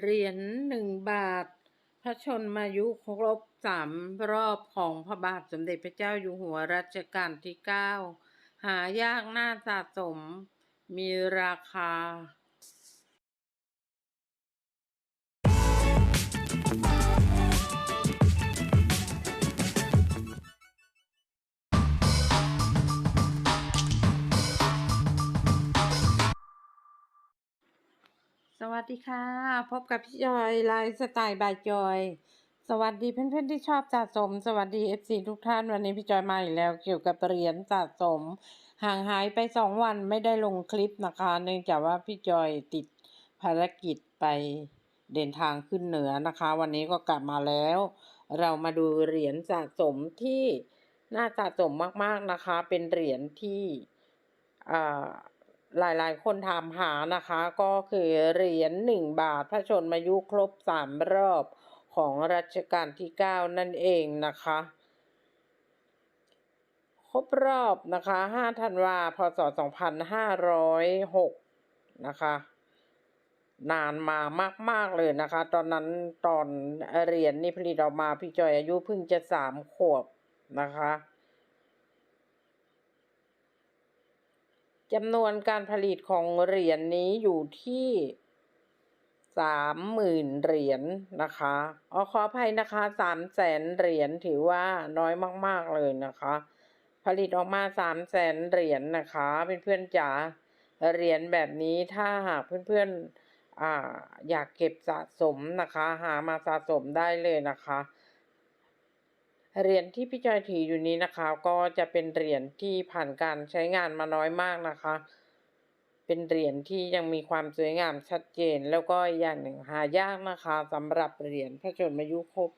เหรียญหนึ่งบาท พระชนมายุครบสามรอบของพระบาทสมเด็จพระเจ้าอยู่หัวรัชกาลที่เก้าหายากน่าสะสมมีราคา วัสดีค่ะ พบกับพี่จอยไลฟ์สไตล์บายจอย สวัสดีเพื่อนๆที่ชอบสะสม สวัสดี FC ทุกท่านวันนี้พี่จอยมาอีกแล้วเกี่ยวกับเหรียญสะสม ห่างหายไปสองวันไม่ได้ลงคลิปนะคะ เนื่องจากว่าพี่จอยติดภารกิจไปเดินทางขึ้นเหนือนะคะ วันนี้ก็กลับมาแล้ว เรามาดูเหรียญสะสมที่น่าสะสมมากๆนะคะ เป็นเหรียญที่อ่า หลายๆ คนถามหานะคะก็คือเหรียญหนึ่งบาทพระชนมายุครบสามรอบของรัชกาลที่เก้านั่นเองนะคะ ครบรอบนะคะห้าธันวาพศสองพันห้าร้อยหกนะคะนานมามาก ๆ เลยนะคะ ตอนนั้นตอนเหรียญนี่ผลิตออกมาพี่จอยอายุเพิ่งจะสามขวบนะคะ จำนวนการผลิตของเหรียญนนี้อยู่ที่สามหมื่นเหรียญนะคะอ๋อขออภัยนะคะสามแสนเหรียญถือว่าน้อยมาก ๆเลยนะคะ ผลิตออกมาสามแสนเหรียญนะคะเพื่อนๆจ๋าเหรียญแบบนี้ถ้าหากเพื่อนๆออยากเก็บสะสมนะคะ หามาสะสมได้เลยนะคะ เหรียญที่พี่จอยถืออยู่นี้นะคะ ก็จะเป็นเหรียญที่ผ่านการใช้งานมาน้อยมากนะคะ เป็นเหรียญที่ยังมีความสวยงามชัดเจน แล้วก็อย่างหนึ่งหายากนะคะสำหรับเหรียญพระชนมายุครบ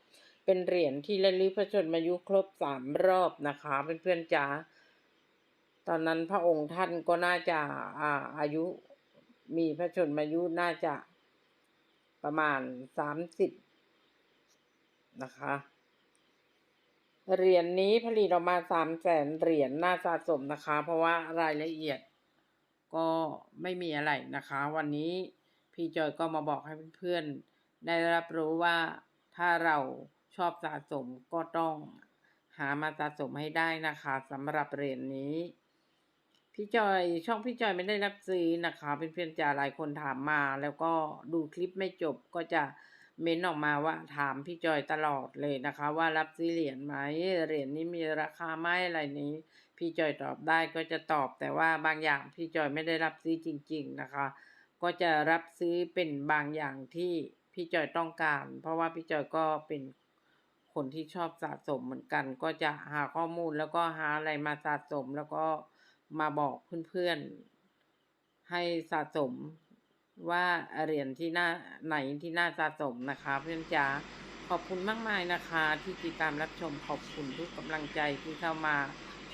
เป็นเหรียญที่ระลึกพระชนมายุครบสามรอบนะคะเพื่อนๆจ๋าตอนนั้นพระองค์ท่านก็น่าจะอ่าอายุมีพระชนมายุน่าจะประมาณสามสิบนะคะ เหรียญนนี้ผลิตออกมาสามแสนเหรียญน่าสะสมนะคะ เพราะว่ารายละเอียดก็ไม่มีอะไรนะคะ วันนี้พี่จอยก็มาบอกให้เพื่อนๆ ได้รับรู้ว่าถ้าเราชอบสะสมก็ต้องหามาสะสมให้ได้นะคะสำหรับเหรียญนนี้พี่จอยช่องพี่จอยไม่ได้รับซื้อนะคะเพื่อนๆจะหลายคนถามมา แล้วก็ดูคลิปไม่จบก็จะ เม้นออกมาว่าถามพี่จอยตลอดเลยนะคะ ว่ารับซื้อเหรียญไหมเหรียญนี้มีราคาไหมอะไรนี้ พี่จอยตอบได้ก็จะตอบแต่ว่าบางอย่างพี่จอยไม่ได้รับซื้อจริง ๆนะคะ ก็จะรับซื้อเป็นบางอย่างที่พี่จอยต้องการ เพราะว่าพี่จอยก็เป็นคนที่ชอบสะสมเหมือนกัน ก็จะหาข้อมูลแล้วก็หาอะไรมาสะสมแล้วก็มาบอกเพื่อนๆให้สะสม ว่าเหรียญที่น่าไหนที่น่าสะสมนะคะเพื่อนจ๋าขอบคุณมากมายนะคะ ที่ติดตามรับชมขอบคุณทุกกำลังใจที่เข้ามา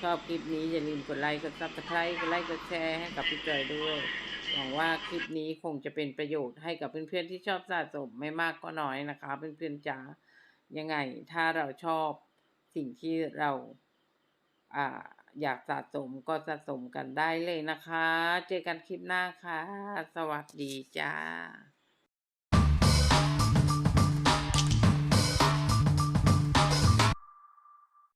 ชอบคลิปนี้อย่าลืมกดไลค์กดซับสไครต์กดไลค์กดแชร์ให้กับพี่จอยด้วยหวังว่าคลิปนี้คงจะเป็นประโยชน์ให้กับเพื่อนๆที่ชอบสะสมไม่มากก็น้อยนะคะ เพื่อนๆจ๋ายังไงถ้าเราชอบสิ่งที่เราอ่า อยากสะสมก็สะสมกันได้เลยนะคะ เจอกันคลิปหน้าค่ะ สวัสดีจ้า